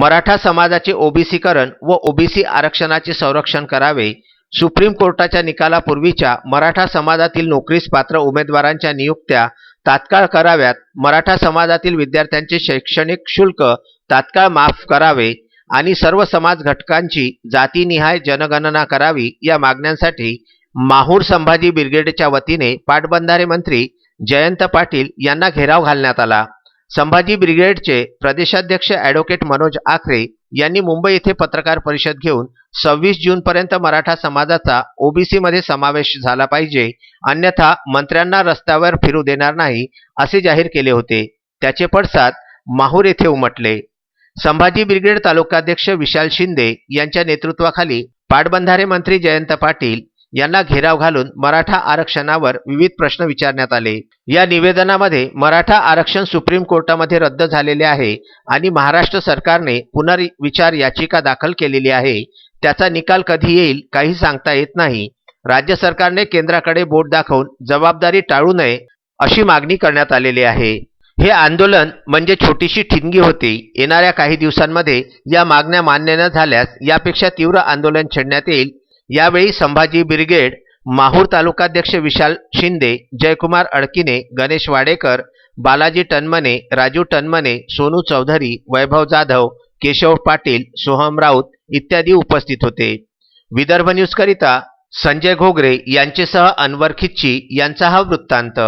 मराठा समाजाचे ओबीसीकरण व ओबीसी आरक्षणाचे संरक्षण करावे सुप्रीम कोर्टाच्या निकालापूर्वीच्या मराठा समाजातील नोकरीस पात्र उमेदवारांच्या नियुक्त्या तात्काळ कराव्यात मराठा समाजातील विद्यार्थ्यांचे शैक्षणिक शुल्क तात्काळ माफ करावे आणि सर्व समाज घटकांची जातीनिहाय जनगणना करावी या मागण्यांसाठी माहूर संभाजी ब्रिगेडच्या वतीने पाटबंधारे मंत्री जयंत पाटील यांना घेराव घालण्यात आला. संभाजी ब्रिगेडचे प्रदेशाध्यक्ष ॲडव्होकेट मनोज आखरे यांनी मुंबई येथे पत्रकार परिषद घेऊन सव्वीस जूनपर्यंत मराठा समाजाचा ओबीसीमध्ये समावेश झाला पाहिजे अन्यथा मंत्र्यांना रस्त्यावर फिरू देणार नाही असे जाहीर केले होते. त्याचे पडसाद माहूर येथे उमटले. संभाजी ब्रिगेड तालुकाध्यक्ष विशाल शिंदे यांच्या नेतृत्वाखाली पाटबंधारे मंत्री जयंत पाटील यांना घेराव घालून मराठा आरक्षणावर विविध प्रश्न विचारण्यात आले. या निवेदनामध्ये मराठा आरक्षण सुप्रीम कोर्टामध्ये रद्द झालेले आहे आणि महाराष्ट्र सरकारने पुनर्विचार याचिका दाखल केलेली आहे. त्याचा निकाल कधी येईल काही सांगता येत नाही. राज्य सरकारने केंद्राकडे बोट दाखवून जबाबदारी टाळू नये अशी मागणी करण्यात आलेली आहे. हे आंदोलन म्हणजे छोटीशी ठिणगी होती. येणाऱ्या काही दिवसांमध्ये या मागण्या मान्य न झाल्यास यापेक्षा तीव्र आंदोलन छेडण्यात येईल यावेळी संभाजी ब्रिगेड माहूर तालुकाध्यक्ष विशाल शिंदे जयकुमार अडकिने गणेश वाडेकर बालाजी टनमने राजू टनमने सोनू चौधरी वैभव जाधव केशव पाटील सोहम राऊत इत्यादी उपस्थित होते. विदर्भ न्यूजकरिता संजय घोगरे यांचेसह अनवर खिच्ची यांचा हा वृत्तांत.